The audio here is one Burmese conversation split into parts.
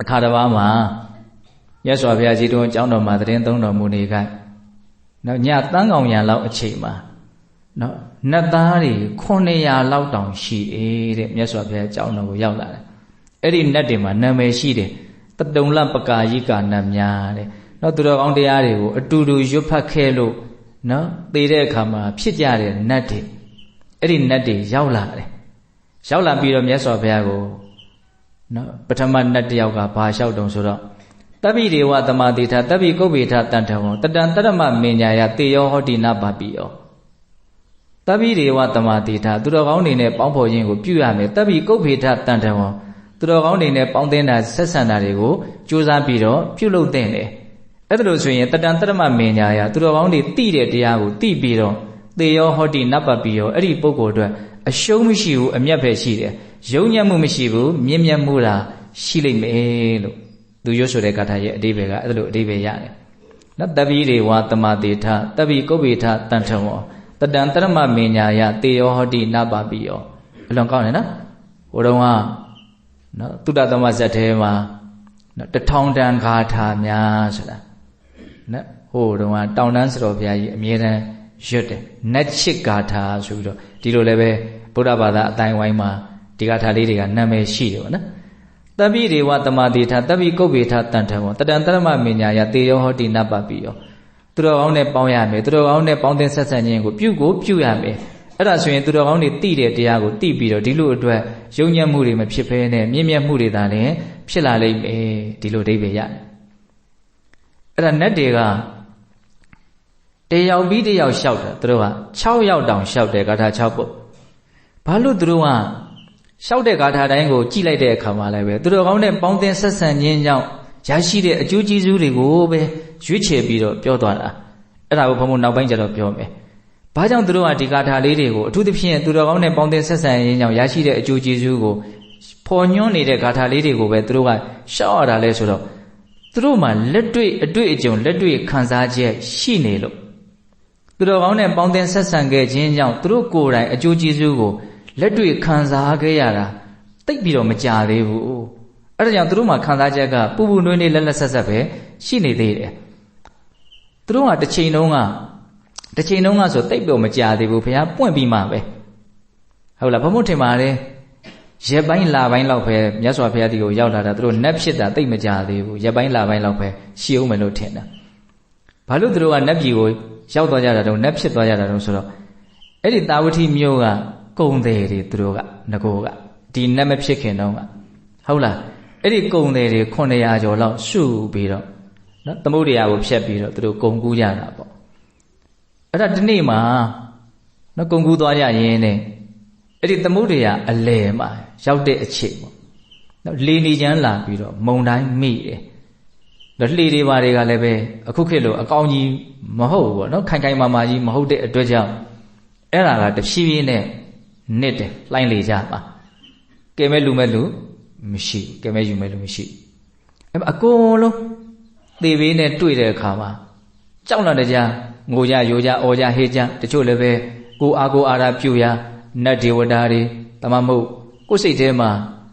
အခါတစ်ပါးမှာမြတ်စွာဘုရားကြီးတော်ကျောင်းတော်မှာတရင်သုံးတော်မူနေခိုင်းနော်ညတန်းကောင်ရံလောက်အချိန်မှာနော်နတ်သားတွေ900လောက်တောင်ရှိတယ်တဲ့မြတ်စွာဘုရားကျောင်းတော်ကိုရောက်လာတယ်အဲ့ဒီနတ်တွေမှာနာမည်ရှိတယ်တတုံလပကာယိကာနတ်များတဲ့နော်သူတော်ကောင်းတရားတွေကိုအတူတူရွတ်ဖတ်ခဲ့လို့နော်သိတဲ့အခါမှာဖြစ်ကြတဲ့နတ်တွေအဲ့ဒီနတ်တွေရောက်လာတယ်ရောက်လာပြီးတော့မြတ်စွာဘုရားကို နော်ပထမနတ်တယောက်ကဘာလျှောက်တုံဆိုတော့တပိဒေဝသမာတိထတပိကုဗ္ဗေထတန်ထဝံတတံတရမမင်ညာယတေယောဟောတိနပါပိယောတပိဒေဝသမာတိထသူတော်ကောင်းတွေနဲ့ပေါင်းဖော်ခြင်းကိုပြုရမယ်တပိကုဗ္ဗေထတန်ထဝံသူတော်ကောင်းတွေနဲ့ပေါင်းသင်းတာဆက်ဆံတာတွေကိုကြိုးစားပြီးတော့ပြုလုပ်သင့်တယ်အဲ့ဒါလို့ဆိုရင်တတံတရမမင်ညာယသူတော်ကောင်းတွေသိတဲ့တရားကိုသိပြီးတော့တေယောဟောတိနပပိယောအဲ့ဒီပုဂ္ဂိုလ်အတွက်အရှုံးမရှိဘူးအမျက်ပဲရှိတယ် ယုံညံ့မှုမရှိဘူးမြင့်မြတ်မှုတာရှိလိမ့်မယ်လို့သူရွတ်ဆိုတဲ့ကာထာရဲ့အဓိပ္ပာယ်ကအဲ့လိုအဓိပ္ပာယ်ရတယ်နော်တပိတွေဝါတမတေထတပိကုဗ္ဗေထတန်ထဝောတတံတရမမင်ညာယတေယောဟောတိနပါပိယောအလွန်ကောင်းတယ်နော်ဟိုတုန်းကနော်တုဒ္ဒသမဇတ်ထဲမှာနော်တထောင်တန်ဂါထာများဆိုတာနော်ဟိုတုန်းကတောင်တန်းစတော်ဘုရားကြီးအမြဲတမ်းရွတ်တယ်နတ်ချစ်ဂါထာဆိုပြီးတော့ဒီလိုလည်းပဲဗုဒ္ဓဘာသာအတိုင်းဝိုင်းမှာ ဒီဂါထာလေးတွေကနာမည်ရှိတယ်ဗောနော်တပိဒေဝတမတိထတပိကုဗ္ဗေထတန်ထဝတတံတရမမညာယတေယောဟောတိနပပိယောသူတော်ကောင်းနဲ့ပေါင်းရမယ်သူတော်ကောင်းနဲ့ပေါင်းတင်ဆက်ဆံခြင်းကိုပြုကိုပြုရမယ်အဲ့ဒါဆိုရင်သူတော်ကောင်းတွေသိတဲ့တရားကိုသိပြီးတော့ဒီလိုအတွက်ယုံညံ့မှုတွေမဖြစ်ဘဲနဲ့မြင့်မြတ်မှုတွေသာလည်းဖြစ်လာလိမ့်မယ်ဒီလိုအဓိပ္ပာယ်ရတယ်အဲ့ဒါနတ်တွေကတယောက်ပြီးတယောက်လျှောက်တယ်သူတို့က6ယောက်တောင်လျှောက်တယ်ဂါထာ6ပုဒ်ဘာလို့သူတို့က လျှောက်တဲ့ဂါထာတိုင်းကိုကြည့်လိုက်တဲ့အခါမှာလည်းပဲသူတို့ကောင်းတဲ့ပေါင်းသင်းဆက်ဆံခြင်းကြောင့်ရရှိတဲ့အကျိုးကျေးဇူးတွေကိုပဲရွေးချယ်ပြီးတော့ပြောသွားတာအဲ့ဒါကိုဘုံဘုံနောက်ပိုင်းကျတော့ပြောမယ်ဘာကြောင့်သူတို့ကဒီဂါထာလေးတွေကိုအထူးသဖြင့်သူတော်ကောင်းတဲ့ပေါင်းသင်းဆက်ဆံခြင်းကြောင့်ရရှိတဲ့အကျိုးကျေးဇူးကိုဖော်ညွှန်းနေတဲ့ဂါထာလေးတွေကိုပဲသူတို့ကရှောက်ရတာလဲဆိုတော့သူတို့မှလက်တွေ့အတွေ့အကြုံလက်တွေ့ခံစားချက်ရှိနေလို့သူတော်ကောင်းနဲ့ပေါင်းသင်းဆက်ဆံခဲ့ခြင်းကြောင့်သူတို့ကိုယ်တိုင်အကျိုးကျေးဇူးကို လက်တွေ့ခံစားခဲ့ရတာတိတ်ပြီးတော့မကြသေးဘူးအဲ့ဒါကြောင့်သူတို့မှာခံစားချက်ကပူပူနွေးနွေးလက်လက်ဆက်ဆက်ပဲရှိနေသေးတယ်သူတို့ကတစ်ချိန်လုံးကတစ်ချိန်လုံးကဆိုတိတ်ပြီးမကြသေးဘူးဘုရားပွင့်ပြီးမှပဲဟုတ်လားဘုမို့ထင်ပါလေရက်ပိုင်းလာပိုင်းလောက်ပဲမြတ်စွာဘုရားဒီကိုရောက်လာတာသူတို့နတ်ဖြစ်တာတိတ်မကြသေးဘူးရက်ပိုင်းလာပိုင်းလောက်ပဲရှိအောင်မယ်လို့ထင်တာဘာလို့သူတို့ကနတ်ပြည်ကိုရောက်သွားကြတာတော့နတ်ဖြစ်သွားကြတာတော့ဆိုတော့အဲ့ဒီတာဝတိမြို့က ကုံတယ်တွေသူတို့ကငကိုကဒီနတ်မဖြစ်ခင်တော့ကဟုတ်လားအဲ့ဒီကုံတယ်တွေ900ကျော်လောက်ရှုပြီးတော့နော်သမုဒ္ဒရာကိုဖျက်ပြီးတော့သူတို့ကုံကူးကြတာပေါ့အဲ့ဒါဒီနေ့မှာနော်ကုံကူးသွားကြရင်နဲ့အဲ့ဒီသမုဒ္ဒရာအလယ်မှာရောက်တဲ့အချိန်ပေါ့နော်လေနေချမ်းလာပြီးတော့မုံတိုင်းမိတယ်တော့လှေတွေဘာတွေကလည်းပဲအခုခေတ်လိုအကောင်းကြီးမဟုတ်ဘူးပေါ့နော်ခိုင်ခိုင်မာမာကြီးမဟုတ်တဲ့အတွက်ကြောင့်အဲ့ဒါကတဖြည်းဖြည်းနဲ့ နစ်တယ်လှိုင်းလေကြပါကဲမဲ့လူမဲ့လူမရှိကဲမဲ့ယူမဲ့လူမရှိအဲ့အကုန်လုံးသေဘေးနဲ့တွေ့တဲ့အခါမှာကြောက်လာတဲ့ကြငိုကြရိုကြအော်ကြဟေးကြတချို့လည်းပဲကိုအာကိုအာရပြုရနတ်ဒေဝတာတွေတမမဟုတ်ကိုယ်စိတ်ထဲမှာ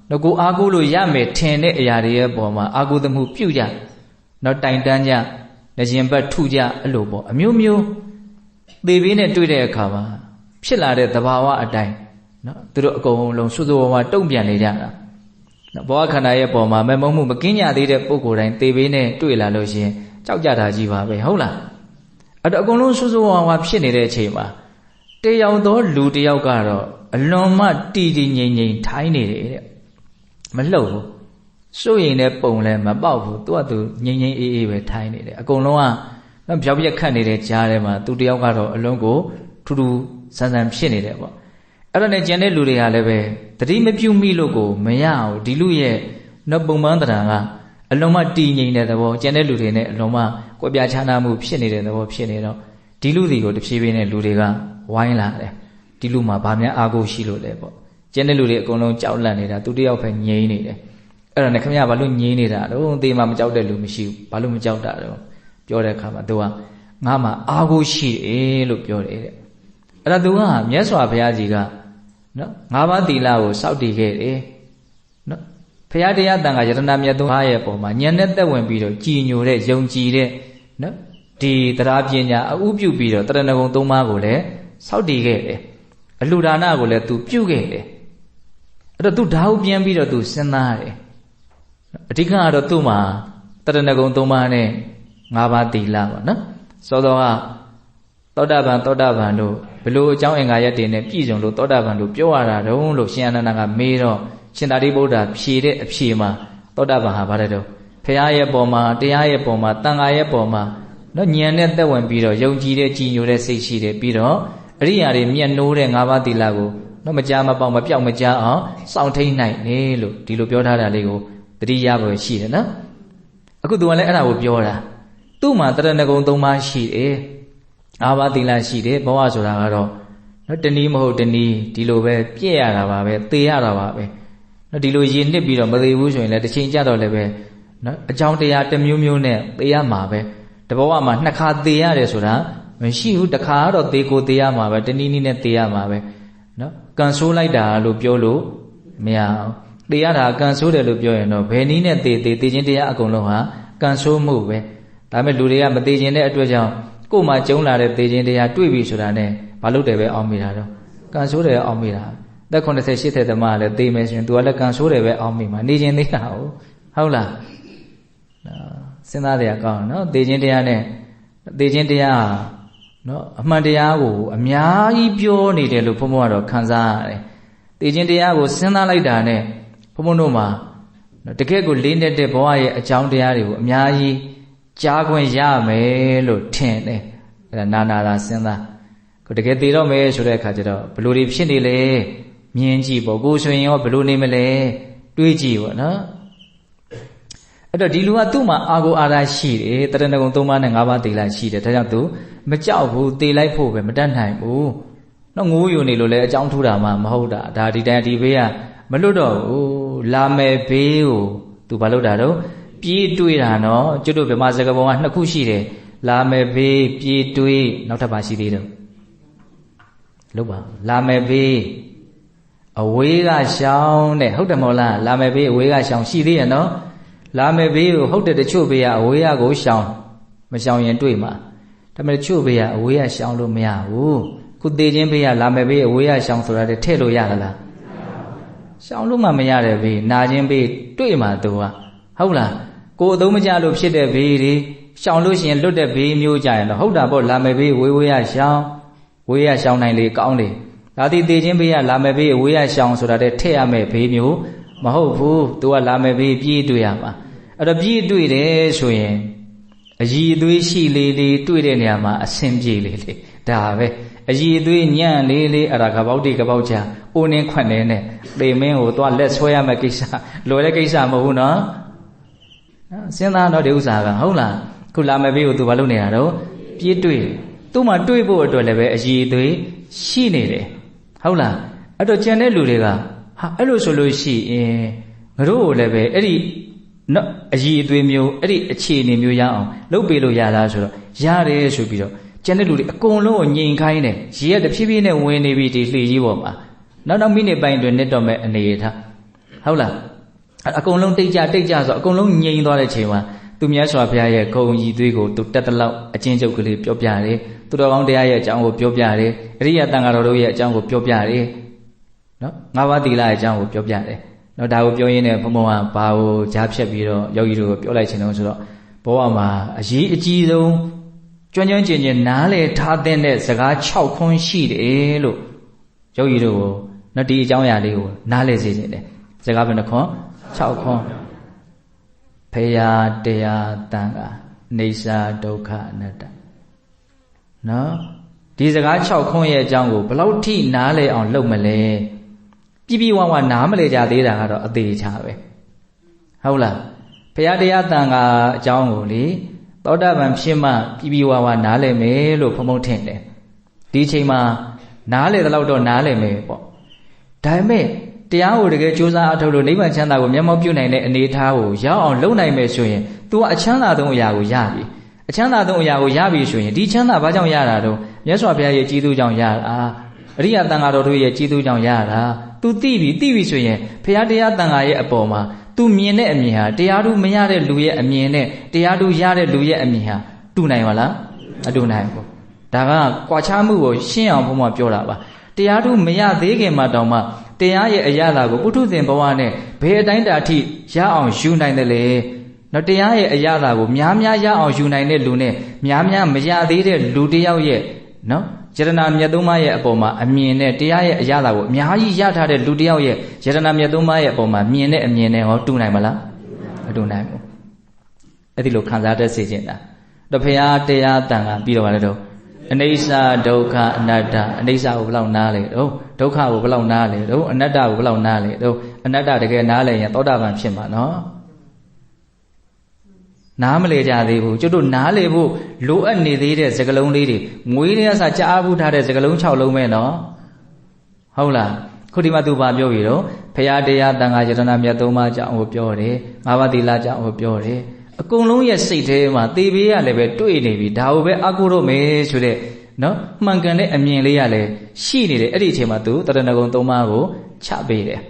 တော့ကိုအာကိုလို့ရမယ်ထင်တဲ့အရာတွေရဲ့ပေါ်မှာအာကိုသမှုပြုကြတော့တိုင်တန်းကြလက်ရှင်ဘတ်ထုကြအဲ့လိုပေါ့အမျိုးမျိုးသေဘေးနဲ့တွေ့တဲ့အခါမှာ ဖြစ်လာတဲ့သဘာဝအတိုင်းနော်သူတို့အကုန်လုံးစွစွဝါတုံ့ပြန်နေကြတာနော်ဘောခန္ဓာရဲ့ပုံမှာမမုံမှုမကင်းကြသေးတဲ့ပုံကိုယ်တိုင်းသေဘေးနဲ့တွေ့လာလို့ရှိရင်ကြောက်ကြတာကြီးပါပဲဟုတ်လားအဲ့တော့အကုန်လုံးစွစွဝါဝါဖြစ်နေတဲ့အချိန်မှာတယောက်သောလူတယောက်ကတော့အလွန်မှတီတီငိမ့်ငိမ့်ထိုင်းနေတယ်တဲ့မလှုပ်ဘူးစိုးရင်တဲ့ပုံလည်းမပေါက်ဘူးသူကသူငိမ့်ငိမ့်အေးအေးပဲထိုင်းနေတယ်အကုန်လုံးကဖြောက်ပြက်ခတ်နေတဲ့ကြားထဲမှာသူတယောက်ကတော့အလွန်ကိုထူးထူး ဆန်းဆန်းဖြစ်နေတယ်ပေါ့အဲ့ဒါနဲ့ကျန်တဲ့လူတွေကလည်းပဲတတိမပြုမိလို့ကိုမရဘူးဒီလူရဲ့နော်ပုံမှန်တရားကအလုံးမတည်ငြိမ်တဲ့သဘောကျန်တဲ့လူတွေနဲ့အလုံးမကွဲပြားခြားနားမှုဖြစ်နေတဲ့သဘောဖြစ်နေတော့ဒီလူတွေကိုတဖြည်းဖြည်းနဲ့လူတွေကဝိုင်းလာတယ်ဒီလူမှာဗာများအာကိုရှိလို့လဲပေါ့ကျန်တဲ့လူတွေအကုန်လုံးကြောက်လန့်နေတာသူတယောက်ပဲငြိမ်နေတယ်အဲ့ဒါနဲ့ခင်ဗျာဘာလို့ငြိမ်နေတာတော့သေမှာမကြောက်တဲ့လူမရှိဘူးဘာလို့မကြောက်တာတော့ပြောတဲ့အခါမှာသူကငါမှအာကိုရှိတယ်လို့ပြောတယ်တဲ့ အဲ့ဒါသူကမြတ်စွာဘုရားကြီးကနော်ငါးပါးသီလကိုစောင့်တည်ခဲ့တယ်နော်ဘုရားတရားတန်ခါယတနာမြတ်သုံးပါးရဲ့ပုံမှာဉာဏ်နဲ့သက်ဝင်ပြီးတော့ကြည်ညိုတဲ့ယုံကြည်တဲ့နော်ဒီတရားပညာအဥပြုပြီးတော့တရဏဂုံသုံးပါးကိုလည်းစောင့်တည်ခဲ့တယ်အလှူဒါနကိုလည်းသူပြုခဲ့တယ်အဲ့တော့သူဓာတ်ပြန်ပြီးတော့သူစဉ်းစားတယ်အဓိကကတော့သူ့မှာတရဏဂုံသုံးပါးနဲ့ငါးပါးသီလပေါ့နော်စောစောကသောတာပန်သောတာပန်တို့ ဘလို့အကြောင်းအင်္ဂါရက်တွေနဲ့ပြည့်စုံလို့သောတာပန်တို့ပြောရတာတုံးလို့ရှင်အနန္ဒကမေးတော့ရှင်သာရိပုတ္တရာဖြေတဲ့အဖြေမှာသောတာပန်ဟာဗါတဲ့တော့ဖရာရဲ့ပုံမှာတရားရဲ့ပုံမှာတန်ခါရဲ့ပုံမှာနော်ဉာဏ်နဲ့သက်ဝင်ပြီးတော့ယုံကြည်တဲ့ကြည်ညိုတဲ့စိတ်ရှိတယ်ပြီးတော့အရိယာတွေမျက်နှိုးတဲ့၅ပါးသီလကိုနော်မကြားမပေါက်မပြောက်မကြားအောင်စောင့်ထိန်နိုင်နေလို့ဒီလိုပြောထားတာလေးကိုတတိယဘယ်ရှိတယ်နော်အခုသူကလည်းအဲ့ဒါကိုပြောတာသူ့မှာတရဏဂုံ၃ပါးရှိတယ် ၅ပါးသီလရှိတယ်ဘဝဆိုတာကတော့နော်တနည်းမဟုတ်တနည်းဒီလိုပဲပြည့်ရတာပါပဲသေရတာပါပဲနော်ဒီလိုရည်နှစ်ပြီးတော့မသေးဘူးဆိုရင်လည်းတစ်ချိန်ကြတော့လည်းပဲနော်အကြောင်းတရားတစ်မျိုးမျိုးနဲ့သေရမှာပဲတဘဝမှာနှစ်ခါသေရတယ်ဆိုတာမရှိဘူးတစ်ခါတော့သေကိုသေရမှာပဲတနည်းနည်းနဲ့သေရမှာပဲနော်ကန်ဆိုးလိုက်တာလို့ပြောလို့မရအောင်သေရတာကန်ဆိုးတယ်လို့ပြောရင်တော့ဘယ်နည်းနဲ့သေသေသေခြင်းတရားအကုန်လုံးဟာကန်ဆိုးမှုပဲဒါပေမဲ့လူတွေကမသေခြင်းတဲ့အတွက်ကြောင့် ကိုယ်မှကျုံလာတဲ့သေခြင်းတရားတွေ့ပြီဆိုတာနဲ့ဘာလို့တယ်ပဲအောင်းမိတာတော့ကန်ဆိုးတယ်အောင်းမိတာသက်80 80သမားလည်းသိမယ်ဆိုရင် तू ကလည်းကန်ဆိုးတယ်ပဲအောင်းမိမှာနေခြင်းသေးတာဟုတ်ဟုတ်လားစဉ်းစားတယ်ကောင်းနော်သိခြင်းတရားနဲ့သိခြင်းတရားဟာနော်အမှန်တရားကိုအများကြီးပြောနေတယ်လို့ဘုံဘုံကတော့ခံစားရတယ်သိခြင်းတရားကိုစဉ်းစားလိုက်တာနဲ့ဘုံဘုံတို့မှာတကယ့်ကိုလေးနေတဲ့ဘဝရဲ့အကြောင်းတရားတွေကိုအများကြီး ကြားခွင့်ရမယ်လို့ထင်တယ်အဲ့ဒါနာနာသာစဉ်းစားကိုတကယ်သိတော့မယ်ဆိုတဲ့အခါကျတော့ဘလို့တွေဖြစ်နေလဲမြင်ကြည့်ပေါ့ကိုဆိုရင်ရောဘလို့နေမလဲတွေးကြည့်ပေါ့နော်အဲ့တော့ဒီလူကသူ့မှာအာကိုအာရရှိတယ်တရဏဂုံ၃ပါးနဲ့၅ပါးသိလိုက်ရှိတယ်ဒါကြောင့်သူမကြောက်ဘူးသိလိုက်ဖို့ပဲမတတ်နိုင်ဘူးနော်ငိုးယူနေလို့လည်းအကြောင်းထူတာမှမဟုတ်တာဒါဒီတိုင်းဒီဘေးကမလွတ်တော့ဘူးလာမယ်ဘေးကိုသူဘာလုပ်တာတော့ ပြေးတွေးတာနော်ကျွတ်တို့ဗမာစကားပုံကနှစ်ခုရှိတယ်လာမယ်ဘေးပြေးတွေးနောက်ထပ်ပါရှိသေးတယ်လို့ပါလာမယ်ဘေးအဝေးကရှောင်းတဲ့ဟုတ်တယ်မဟုတ်လားလာမယ်ဘေးအဝေးကရှောင်းရှိသေးရဲ့နော်လာမယ်ဘေးကိုဟုတ်တယ်တချို့ဘေးကအဝေးကကိုရှောင်းမရှောင်းရင်တွေ့မှာဒါပေမဲ့တချို့ဘေးကအဝေးကရှောင်းလို့မရဘူးခုသေးချင်းဘေးကလာမယ်ဘေးအဝေးကရှောင်းဆိုတာတည်းထည့်လို့ရသလားရှောင်းလို့မှမရတဲ့ဘေးနာချင်းဘေးတွေ့မှာသူကဟုတ်လား ကိုယ်အသုံးမကျလို့ဖြစ်တဲ့ဘေးတွေရှောင်လို့ရှိရင်လွတ်တဲ့ဘေးမျိုးကြရင်တော့ဟုတ်တာပေါ့လာမယ်ဘေးဝေးဝေးရရှောင်းဝေးရရှောင်းနိုင်လေကောင်းလေဒါတိသေးချင်းဘေးကလာမယ်ဘေးဝေးရရှောင်းဆိုတာတဲ့ထည့်ရမယ်ဘေးမျိုးမဟုတ်ဘူးသူကလာမယ်ဘေးပြေးတွေ့ရမှာအဲ့တော့ပြေးတွေ့တယ်ဆိုရင်အည်အသွေးရှိလေးလေးတွေ့တဲ့နေရာမှာအဆင်ပြေလေးလေးဒါပဲအည်အသွေးညံ့လေးလေးအဲ့ဒါကပေါက်တိကပေါက်ချအိုးနှင်းခွက်နေနဲ့သေမင်းကိုသွားလက်ဆွဲရမယ့်ကိစ္စလွယ်တဲ့ကိစ္စမဟုတ်ဘူးနော် စဉ်းစားတော့ဒီဥစ္စာကဟုတ်လားခုလာမယ်ဘေးကိုသူဘာလုပ်နေတာတော့ပြေးတွေ့သူ့မှာတွေ့ဖို့အတွက်လည်းပဲအည်အသွေးရှိနေတယ်ဟုတ်လားအဲ့တော့ကြံတဲ့လူတွေကဟာအဲ့လိုဆိုလို့ရှိရင်ငါတို့ကိုလည်းပဲအဲ့ဒီနော်အည်အသွေးမျိုးအဲ့ဒီအခြေအနေမျိုးရအောင်လုပ်ပေးလို့ရလားဆိုတော့ရတယ်ဆိုပြီးတော့ကျန်တဲ့လူတွေအကုန်လုံးကိုညင်ခိုင်းတယ်ရေကတဖြည်းဖြည်းနဲ့ဝင်နေပြီဒီလှေကြီးပေါ်မှာနောက်နောက်မိနစ်ပိုင်းတွင်နှစ်တော့မဲ့အနေထားဟုတ်လား အကုန်လုံးတိတ်ကြတိတ်ကြဆိုအကုန်လုံးငြိမ်သွားတဲ့ချိန်မှာသူမြတ်စွာဘုရားရဲ့ဂုံကြီးသွေးကိုသူတက်တလောက်အချင်းချုပ်ကလေးပြောပြတယ်သူတော်ကောင်းတရားရဲ့အကြောင်းကိုပြောပြတယ်အရိယတန်ဃာတော်တို့ရဲ့အကြောင်းကိုပြောပြတယ်နော်ငါးပါးသီလရဲ့အကြောင်းကိုပြောပြတယ်နော်ဒါကိုပြောရင်းနဲ့ဘုံဘုံကဘာကိုကြားဖြတ်ပြီးတော့ယောဂီတို့ကိုပြောလိုက်ခြင်းတော့ဆိုတော့ဘောကမှာအရေးအကြီးဆုံးကျွမ်းကျွမ်းကျင်ကျင်နားလေထားတဲ့စကား6ခွန်းရှိတယ်လို့ယောဂီတို့ကိုနော်ဒီအကြောင်းအရာလေးကိုနားလေစေခြင်းတယ်စကားဘယ်နှခွန်း 6ခွန်းဖရာတရားတန်ခါနေစာဒုက္ခအနတ္တနော်ဒီစကား6ခွန်းရဲ့အကြောင်းကိုဘယ်လောက်ထိနားလေအောင်လုပ်မလဲပြပြဝဝနားမလဲကြသေးတာကတော့အသေးချပဲဟုတ်လားဘုရားတရားတန်ခါအကြောင်းကိုလေသောတာပန်ဖြစ်မှပြပြဝဝနားလဲမယ်လို့ဖုံဖုံထင်တယ်ဒီချိန်မှာနားလဲတဲ့လောက်တော့နားလဲမယ်ပေါ့ဒါပေမဲ့ တရားကိုတကယ်ကြိုးစားအထောက်လို့နိဗ္ဗာန်ချမ်းသာကိုမျက်မှောက်ပြုနိုင်တဲ့အနေအထားကိုရောက်အောင်လုပ်နိုင်မယ်ဆိုရင် तू ကအချမ်းသာဆုံးအရာကိုရပြီအချမ်းသာဆုံးအရာကိုရပြီဆိုရင်ဒီချမ်းသာဘာကြောင့်ရတာတော့မြတ်စွာဘုရားရဲ့ကြီးသူကြောင့်ရတာအရိယတန်ဃာတော်တို့ရဲ့ကြီးသူကြောင့်ရတာ तू သိပြီသိပြီဆိုရင်ဘုရားတရားတန်ဃာရဲ့အပေါ်မှာသူမြင်တဲ့အမြင်ဟာတရားသူမရတဲ့လူရဲ့အမြင်နဲ့တရားသူရတဲ့လူရဲ့အမြင်ဟာတူနိုင်ပါလားမတူနိုင်ဘူးဒါကကွာခြားမှုကိုရှင်းအောင်ဘုံမပြောတာပါတရားသူမရသေးခင်မှာတောင်မှ တရားရဲ့အရာသာကိုပုထုဇဉ်ဘဝနဲ့ဘယ်အတိုင်းတာထိရအောင်ယူနိုင်တယ်လေနော်တရားရဲ့အရာသာကိုများများရအောင်ယူနိုင်တဲ့လူနဲ့များများမရသေးတဲ့လူတယောက်ရဲ့နော်ယရနာမြတ်သုံးပါးရဲ့အပေါ်မှာအမြင်နဲ့တရားရဲ့အရာသာကိုအများကြီးရထားတဲ့လူတယောက်ရဲ့ယရနာမြတ်သုံးပါးရဲ့အပေါ်မှာမြင်တဲ့အမြင်နဲ့ဟောတူနိုင်မလားမတူနိုင်ဘူးအဲ့ဒီလိုခံစားတတ်စေခြင်းတာတဖရာတရားတန်ကပြီးတော့ဗါလဲတော့ အနိစ္စဒုက္ခအနတ္တအနိစ္စကိုဘယ်လောက်နားလဲတော့ဒုက္ခကိုဘယ်လောက်နားလဲတော့အနတ္တကိုဘယ်လောက်နားလဲတော့အနတ္တတကယ်နားလဲရင်သောတာပန်ဖြစ်မှာနော်နားမလဲကြသေးဘူးကျွတ်တို့နားလေဖို့လိုအပ်နေသေးတဲ့စကလုံးလေးတွေငွေတွေကစကြားဘူးထားတဲ့စကလုံး6လုံးပဲနော်ဟုတ်လားခုဒီမှာသူဘာပြောပြီတော့ဖရာတရားတန်ခါယတနာမြတ်သုံးပါးကြောင့်ဟိုပြောတယ်ငါးပါးသီလကြောင့်ဟိုပြောတယ် အကုန်လုံးရဲ့စိတ်ထဲမှာသေဘေးရလည်းပဲတွေ့နေပြီဒါကိုပဲအကုတော့မယ်ဆိုတဲ့နော်မှန်ကန်တဲ့အမြင်လေးရလည်းရှိနေတယ်အဲ့ဒီအချိန်မှာသူတရဏဂုံသုံးပါးကိုချပေးတယ်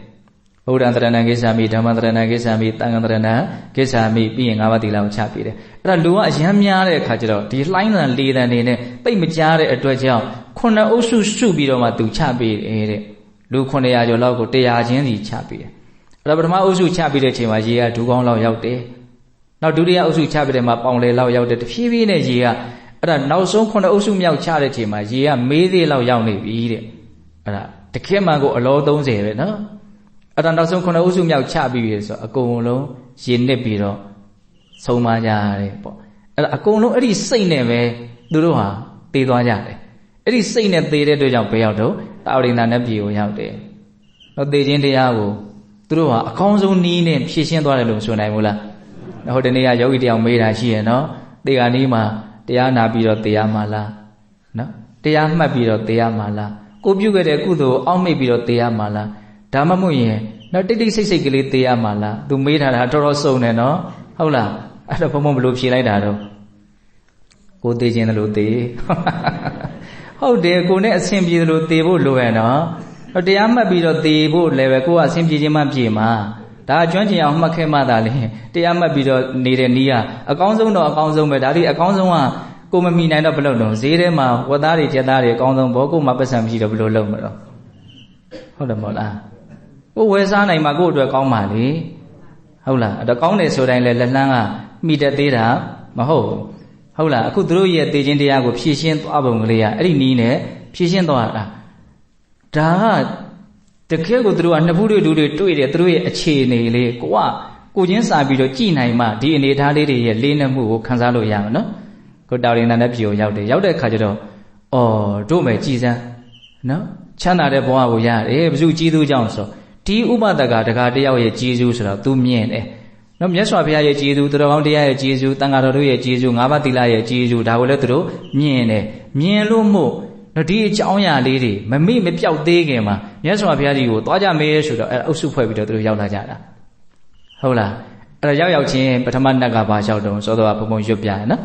ဗုဒ္ဓံတရဏံကိစ္ဆာမိဓမ္မံတရဏံကိစ္ဆာမိသံဃံတရဏံကိစ္ဆာမိပြီးရင်၅ပါးသီလကိုချပေးတယ်အဲ့ဒါလူကအယမ်းများတဲ့အခါကျတော့ဒီလှိုင်းတန်လေးတန်နေနဲ့တိတ်မကြားတဲ့အတွက်ကြောင့်ခုနှစ်အုပ်စုစုပြီးတော့မှသူချပေးတယ်တဲ့လူ900ကျော်လောက်ကို100ချင်းစီချပေးတယ်အဲ့ဒါပထမအုပ်စုချပေးတဲ့အချိန်မှာရေကဒူးကောင်းလောက်ရောက်တယ် နောက်ဒုတိယအုပ်စုချပေးတဲ့မှာပေါင်လေလောက်ရောက်တယ်တဖြည်းဖြည်းနဲ့ရေကအဲ့ဒါနောက်ဆုံးခုနှစ်အုပ်စုမြောက်ချတဲ့အချိန်မှာရေကမေးသေးလောက်ရောက်နေပြီတဲ့အဲ့ဒါတခက်မှန်ကိုအလော30ပဲနော်အဲ့ဒါနောက်ဆုံးခုနှစ်အုပ်စုမြောက်ချပြီးပြီဆိုတော့အကုန်လုံးရေနစ်ပြီးတော့ဆုံးမကြရတယ်ပေါ့အဲ့ဒါအကုန်လုံးအဲ့ဒီစိတ်နဲ့ပဲသူတို့ဟာတည်သွားကြတယ်အဲ့ဒီစိတ်နဲ့တည်တဲ့အတွက်ကြောင့်ဘယ်ရောက်တော့တာဝရိန္ဒာနဲ့ပြည်ကိုရောက်တယ်တော့တည်ခြင်းတရားကိုသူတို့ဟာအကောင်းဆုံးနည်းနဲ့ဖြည့်ရှင်းသွားတယ်လို့ဆိုနိုင်ဘူးလား ဟိုတနေ့ကယောဂီတယောက်မေးတာရှိရဲ့နော်တေဂာနီးမှာတရားနာပြီးတော့တရားမှာလားနော်တရားမှတ်ပြီးတော့တရားမှာလားကိုပြုခဲ့တဲ့ကုသိုလ်အောက်မေ့ပြီးတော့တရားမှာလားဒါမှမဟုတ်ရင်နော်တိတ်တိတ်ဆိတ်ဆိတ်ကလေးတရားမှာလားသူမေးထားတာတော်တော်စုံတယ်နော်ဟုတ်လားအဲ့တော့ဘုံဘုံဘလို့ဖြေလိုက်တာတော့ကိုသေးခြင်းလို့သေးဟုတ်တယ်ကိုနဲ့အဆင်ပြေတယ်လို့သေဖို့လိုရနော်တရားမှတ်ပြီးတော့သေဖို့လည်းပဲကိုကအဆင်ပြေခြင်းမှပြေမှာ ဒါကျွမ်းကျင်အောင်မှတ်ခဲ့မှသာလေတရားမှတ်ပြီးတော့နေတဲ့နီးကအကောင်းဆုံးတော့အကောင်းဆုံးပဲဒါဒီအကောင်းဆုံးကကိုမမီနိုင်တော့ဘယ်လိုလုပ်ဈေးထဲမှာဝတ်သားတွေကျက်သားတွေအကောင်းဆုံးဘောကိုမှပတ်စံမရှိတော့ဘယ်လိုလုပ်မလို့ဟုတ်တယ်မဟုတ်လားကိုဝယ်စားနိုင်မှာကိုအတွက်ကောင်းပါလေဟုတ်လားအဲ့တော့ကောင်းတယ်ဆိုတိုင်းလဲလက်လှမ်းကမိတတ်သေးတာမဟုတ်ဟုတ်လားအခုသူတို့ရဲ့သေခြင်းတရားကိုဖြည့်ရှင်းသွားပုံကလေးကအဲ့ဒီနီးနဲ့ဖြည့်ရှင်းသွားတာဒါက တကယ်ကိုသူတို့ကနှစ်ဖူးတွေဒူတွေတွေ့တယ်သူတို့ရဲ့အခြေအနေလေးကိုကကိုချင်းစာပြီးတော့ကြည်နိုင်မှဒီအနေထားလေးတွေရဲ့လေးနက်မှုကိုခံစားလို့ရမှာနော်ကိုတာရင်နာနဲ့ပြေကိုရောက်တယ်ရောက်တဲ့အခါကျတော့အော်တို့မယ်ကြည်စမ်းနော်ချမ်းသာတဲ့ဘဝကိုရတယ်ဘုသူကြီးသူကြောင့်ဆိုဒီဥပဒကတကာတယောက်ရဲ့ကြီးစုဆိုတော့ तू မြင်တယ်နော်မြတ်စွာဘုရားရဲ့ကြီးစုသူတော်ကောင်းတရားရဲ့ကြီးစုတန်ဃာတော်တို့ရဲ့ကြီးစုငါးပါးသီလရဲ့ကြီးစုဒါကိုလည်းသူတို့မြင်တယ်မြင်လို့မို့ နော်ဒီအကြောင်းအရာလေးတွေမမိမပြောက်သေးခင်မှာမြတ်စွာဘုရားကြီးကိုသွားကြမေးဆိုတော့အဲအုပ်စုဖွဲ့ပြီးတော့သူတို့ရောက်လာကြတာဟုတ်လားအဲ့တော့ရောက်ရောက်ချင်းပထမနတ်ကဘာလျှောက်တုံးသောတော်ဘုံဘုံရွတ်ပြရနော်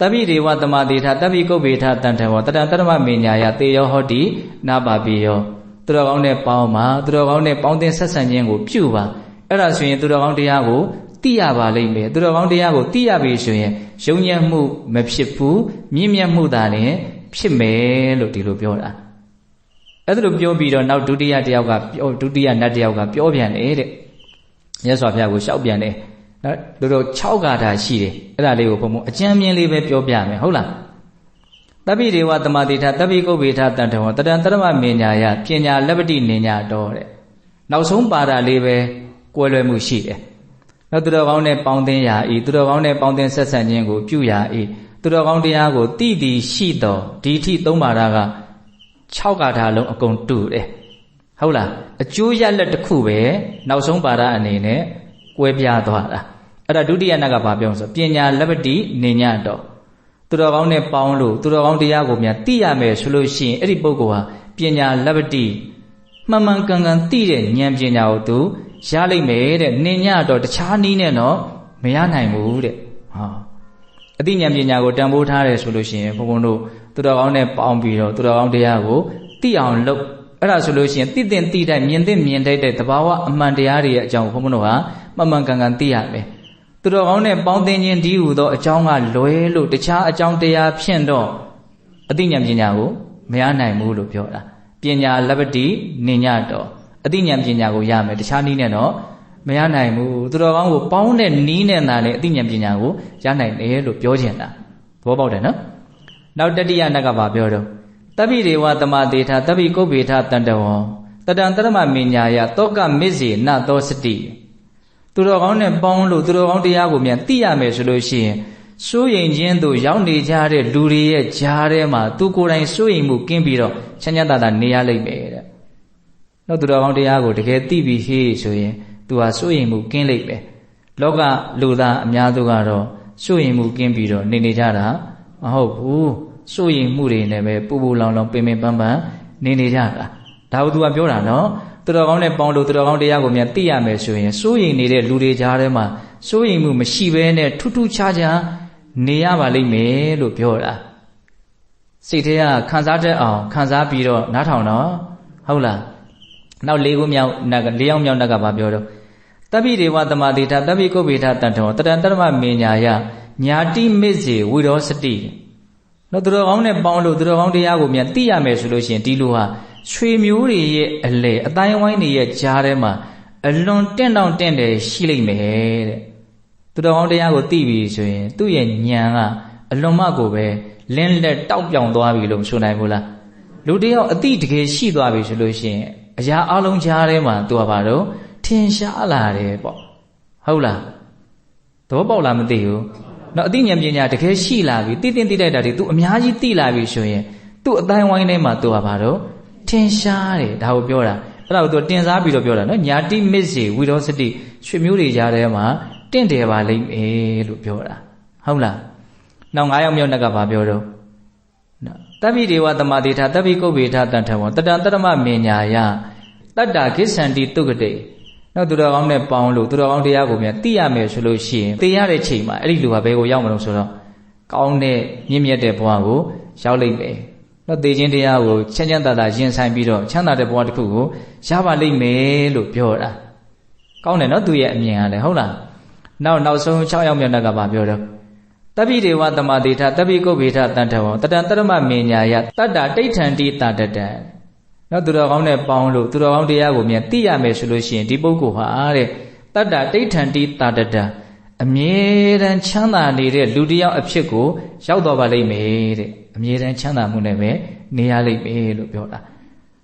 တပိဒေဝတမတိထတပိကုတ်ပေထတန်ထဝတတံတရမမေညာယတေယောဟောတိနာပါပိယောသူတော်ကောင်းနဲ့ပေါင်းပါသူတော်ကောင်းနဲ့ပေါင်းတင်ဆက်ဆံခြင်းကိုပြုပါအဲ့ဒါဆိုရင်သူတော်ကောင်းတရားကိုသိရပါလိမ့်မယ်သူတော်ကောင်းတရားကိုသိရပြီဆိုရင်ယုံညံ့မှုမဖြစ်ဘူးမြင့်မြတ်မှုသာလည်း ဖြစ်မယ်လို့ဒီလိုပြောတာအဲ့ဒါလိုပြောပြီးတော့နောက်ဒုတိယတယောက်ကပြောဒုတိယနတ်တယောက်ကပြောပြန်တယ်တဲ့မြတ်စွာဘုရားကိုရှောက်ပြန်တယ်နော်တို့တို့6ဂါထာရှိတယ်အဲ့ဒါလေးကိုဘုံဘုံအကျမ်းမြင်လေးပဲပြောပြမယ်ဟုတ်လားတပိဒေဝတမတိထတပိကုတ်ပေထတန်ထဝတတံတရမမေညာယပညာလက်ပတိနေညာတော်တဲ့နောက်ဆုံးပါတာလေးပဲကွဲလွဲမှုရှိတယ်နောက်သူတော်ကောင်းနဲ့ပေါင်းသင်းရာဤသူတော်ကောင်းနဲ့ပေါင်းသင်းဆက်ဆံခြင်းကိုပြုရာဤ သူတော်ကောင်းတရားကိုတိတိရှိတော်ဒီထိသုံးပါတာက6ဂါထာလုံးအကုန်တူတယ်ဟုတ်လားအကျိုးရလက်တစ်ခုပဲနောက်ဆုံးပါတာအနေနဲ့ကွဲပြားသွားတာအဲ့ဒါဒုတိယနတ်ကဘာပြောဆိုပညာလက်ပတိနေညတော်သူတော်ကောင်းနဲ့ပေါင်းလို့သူတော်ကောင်းတရားကိုများသိရမယ်ဆိုလို့ရှိရင်အဲ့ဒီပုဂ္ဂိုလ်ဟာပညာလက်ပတိမှန်မှန်ကန်ကန်သိတဲ့ဉာဏ်ပညာကိုသူရလိမ့်မယ်တဲ့နေညတော့တခြားနည်းနဲ့တော့မရနိုင်ဘူးတဲ့ဟာ အသိဉာဏ်ပညာကိုတန်ဖိုးထားတယ်ဆိုလို့ရှိရင်ဘုံဘုံတို့သူတော်ကောင်းနဲ့ပေါင်းပြီးတော့သူတော်ကောင်းတရားကိုသိအောင်လုပ်အဲ့ဒါဆိုလို့ရှိရင်သိတဲ့သိတဲ့မြင်တဲ့မြင်တဲ့တဲ့သဘာဝအမှန်တရားတွေရဲ့အကြောင်းဘုန်းဘုန်းတို့ဟာမှန်မှန်ကန်ကန်သိရမယ်သူတော်ကောင်းနဲ့ပေါင်းသင်ခြင်းဒီဟူသောအကြောင်းကလွဲလို့တခြားအကြောင်းတရားဖြင့်တော့အသိဉာဏ်ပညာကိုမရနိုင်ဘူးလို့ပြောတာပညာလပ္ပတိနိညတော်အသိဉာဏ်ပညာကိုရမယ်တခြားနည်းနဲ့တော့ မရနိုင်ဘူးသူတော်ကောင်းကိုပေါင်းတဲ့နီးနဲ့သာလေအသိဉာဏ်ပညာကိုရနိုင်တယ်လို့ပြောချင်တာသဘောပေါက်တယ်နော်နောက်တတိယနက်ကဘာပြောတော့တပိဒေဝတမတေထာတပိကုဗ္ဗေထတန်တဝံတတံတရမမညာယတောကမစ္စေနသောစတိသူတော်ကောင်းနဲ့ပေါင်းလို့သူတော်ကောင်းတရားကိုမြန်သိရမယ်ဆိုလို့ရှိရင်စိုးရိမ်ခြင်းတို့ရောက်နေကြတဲ့လူတွေရဲ့ကြားထဲမှာသူကိုယ်တိုင်စိုးရိမ်မှုကင်းပြီးတော့ချမ်းသာတာနေရလိမ့်မယ်တဲ့။နောက်သူတော်ကောင်းတရားကိုတကယ်သိပြီးဟေးဆိုရင် သူဟာစိုးရိမ်မှုကင်းလိမ့်မယ်။လောကလူသားအများစုကတော့စိုးရိမ်မှုကင်းပြီးတော့နေနေကြတာမဟုတ်ဘူး။စိုးရိမ်မှုတွေနဲ့ပဲပူပူလောင်လောင်ပင်ပင်ပန်းပန်းနေနေကြတာ။ဒါကိုသူကပြောတာနော်။သူတော်ကောင်းနဲ့ပေါင်းလို့သူတော်ကောင်းတရားကိုမြန်သိရမယ်ဆိုရင်စိုးရိမ်နေတဲ့လူတွေကြားထဲမှာစိုးရိမ်မှုမရှိဘဲနဲ့ထူးထူးခြားခြားနေရပါလိမ့်မယ်လို့ပြောတာစိတ်ထဲကခံစားတတ်အောင်ခံစားပြီးတော့နားထောင်တော့ဟုတ်လားနောက်လေးခုမြောက်နတ်လေးယောက်မြောက်နတ်ကဘာပြောတော့ တပိဒေဝတမတိထတပိကုဗ္ဗေထတန်ထောတတန်တရမမေညာယညာတိမစ္စေဝိရောစတိနော်သူတော်ကောင်းနဲ့ပေါင်းလို့သူတော်ကောင်းတရားကိုမြန်သိရမယ်ဆိုလို့ရှိရင်ဒီလိုဟာရွှေမျိုးတွေရဲ့အလေအတိုင်းဝိုင်းတွေရဲ့ကြားထဲမှာအလွန်တင့်တောင့်တင့်တယ်ရှိလိမ့်မယ်တဲ့သူတော်ကောင်းတရားကိုသိပြီဆိုရင် သူ့ရဲ့ဉာဏ်ကအလွန်မှကိုပဲလင်းလက်တောက်ပြောင်သွားပြီလို့မဆိုနိုင်ဘူးလားလူတယောက်အတိတကယ်ရှိသွားပြီဆိုလို့ရှိရင်အရာအလုံးကြားထဲမှာသူကဘာလို့ ထင်ရှားလာတယ်ပေါ့ဟုတ်လားသဘောပေါက်လားမသိဘူးနော်အသိဉာဏ်ပညာတကယ်ရှိလာပြီသိသိသိလိုက်တာတွေ तू အများကြီးသိလာပြီဆိုရင်သူ့အတိုင်းဝိုင်းထဲမှာ तू ကဘာလို့ထင်ရှားတယ်ဒါကိုပြောတာအဲ့ဒါကို तू တင်စားပြီးတော့ပြောတာနော်ညာတိမစ္စေဝိရောစတိရွှေမျိုးတွေကြားထဲမှာတင့်တယ်ပါလိမ့်မယ်လို့ပြောတာဟုတ်လားနောက်၅ယောက်မြောက်နှက်ကဘာပြောတော့တပိဒေဝတမတိထတပိကုဗ္ဗေထတန်ထဝံတတံတရမမညာယတတ္တာကိစ္ဆန္တိတုကတိ နောက်သူတော်ကောင်းနဲ့ပေါင်းလို့သူတော်ကောင်းတရားကိုမြန်သိရမယ်ဆိုလို့ရှိရင်သိရတဲ့ချိန်မှာအဲ့ဒီလူကဘယ်ကိုရောက်မလို့ဆိုတော့ကောင်းတဲ့မြင့်မြတ်တဲ့ဘဝကိုရောက်လိမ့်မယ်တော့သိခြင်းတရားကိုချမ်းချမ်းသာသာရင်ဆိုင်ပြီးတော့ချမ်းသာတဲ့ဘဝတစ်ခုကိုရပါလိမ့်မယ်လို့ပြောတာကောင်းတယ်နော်သူရဲ့အမြင်ကလည်းဟုတ်လားနောက်နောက်ဆုံး6ယောက်မြောက်နှက်ကဘာပြောတော့တပိဒေဝတမတိထတပိကုဗ္ဗေထတန်ထဝံတတံတရမမေညာယတတ္တာတိဋ္ဌံတိတတတံ နော်သူတော်ကောင်းနဲ့ပေါင်းလို့သူတော်ကောင်းတရားကိုမြန်သိရမယ်ဆိုလို့ရှိရင်ဒီပုဂ္ဂိုလ်ဟာတဲ့တတ္တာတိဋ္ဌံတိတတတံအမြဲတမ်းချမ်းသာနေတဲ့လူတစ်ယောက်အဖြစ်ကိုရောက်တော့ပါလိမ့်မယ်တဲ့အမြဲတမ်းချမ်းသာမှုနဲ့ပဲနေရလိမ့်မယ်လို့ပြောတာ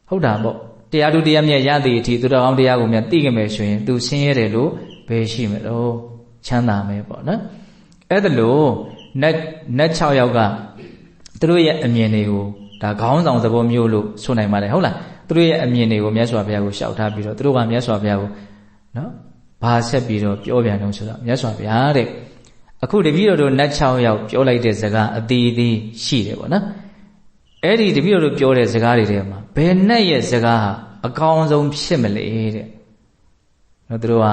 ဟုတ်တာပေါ့တရားသူတရားမြတ်ရသည့်အထိသူတော်ကောင်းတရားကိုမြန်သိကြမယ်ဆိုရင်သူဆင်းရဲတယ်လို့ဘယ်ရှိမလို့ချမ်းသာမယ်ပေါ့နော်အဲ့ဒါလို့နတ်နတ်6ယောက်ကသူတို့ရဲ့အမြင်တွေကို ဒါခေါင်းဆောင်သဘောမျိုးလို့ဆိုနိုင်ပါတယ်ဟုတ်လားသူတို့ရဲ့အမြင်တွေကိုမြတ်စွာဘုရားကိုရှောက်ထားပြီးတော့သူတို့ကမြတ်စွာဘုရားကိုနော်ဘာဆက်ပြီးတော့ပြောပြန်တော့ဆိုတော့မြတ်စွာဘုရားတဲ့အခုတပည့်တော်တို့နတ်6ယောက်ပြောလိုက်တဲ့စကားအတီးတီးရှိတယ်ပေါ့နော်အဲ့ဒီတပည့်တော်တို့ပြောတဲ့စကားတွေထဲမှာဘယ်နဲ့ရဲ့စကားဟာအကောင်းဆုံးဖြစ်မလဲတဲ့နော်သူတို့က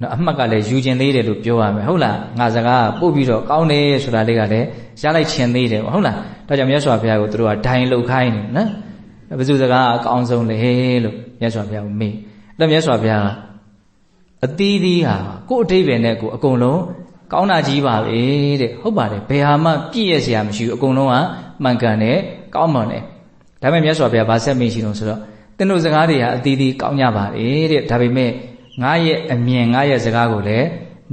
နော်အမှတ်ကလည်းယူကျင်သေးတယ်လို့ပြောရမယ်ဟုတ်လားငါစကားပို့ပြီးတော့ကောင်းတယ်ဆိုတာလေးကလည်းရလိုက်ချင်သေးတယ်ဟုတ်လားဒါကြောင့်မြတ်စွာဘုရားကိုသူတို့ကဒိုင်လုတ်ခိုင်းနေနော်ဘယ်သူစကားအကောင်းဆုံးလဲလို့မြတ်စွာဘုရားကိုမေးအဲ့မြတ်စွာဘုရားကအသီးသီးဟာကို့အတိဘယ်နဲ့ကိုအကုန်လုံးကောင်းတာကြီးပါပဲတဲ့ဟုတ်ပါတယ်ဘယ်ဟာမှပြည့်ရစရာမရှိဘူးအကုန်လုံးကမှန်ကန်တယ်ကောင်းမွန်တယ်ဒါပေမဲ့မြတ်စွာဘုရားဗာဆက်မေးရှိလို့ဆိုတော့သင်တို့စကားတွေဟာအသီးသီးကောင်းကြပါလေတဲ့ဒါပေမဲ့ ငါရဲ့အမြင်ငါရဲ့စကားကိုလည်း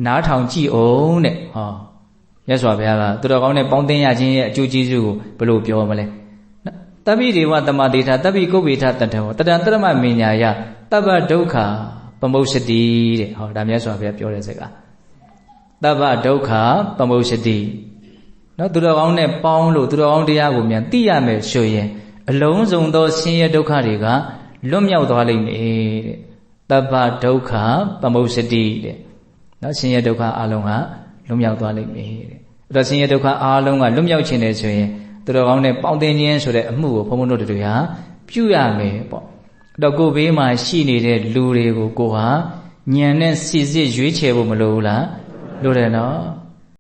နားထောင်ကြည့်အောင်တဲ့ဟောမြတ်စွာဘုရားကသူတော်ကောင်းနဲ့ပေါင်းသင်းရခြင်းရဲ့အကျိုးကျေးဇူးကိုဘယ်လိုပြောမလဲတပိဒေဝတမတေထာတပိကုဗ္ဗေထတတံတတံတရမမညာယတပ္ပဒုက္ခပမုစ္စတိတဲ့ဟောဒါမြတ်စွာဘုရားပြောတဲ့စကားတပ္ပဒုက္ခပမုစ္စတိနော်သူတော်ကောင်းနဲ့ပေါင်းလို့သူတော်ကောင်းတရားကိုမြန်သိရမယ်ဆိုရင်အလုံးစုံသောဆင်းရဲဒုက္ခတွေကလွတ်မြောက်သွားလိမ့်မယ်တဲ့တ ပ္ပဒုက္ခပမုစ္စတိတဲ့နော်ဆင်းရဲဒုက္ခအလုံးကလွတ်မြောက်သွားလိမ့်မယ်တဲ့အဲ့တော့ဆင်းရဲဒုက္ခအလုံးကလွတ်မြောက်ခြင်းတယ်ဆိုရင်သူတော်ကောင်းနဲ့ပေါင်းတင်ခြင်းဆိုတဲ့အမှုကိုဘုန်းဘုန်းတို့တို့ဟာပြုရမယ်ပေါ့အဲ့တော့ကိုဘေးမှာရှိနေတဲ့လူတွေကိုကိုဟာညံနဲ့စီစစ်ရွေးချယ်ဖို့မလိုဘူးလားလိုတယ်နော်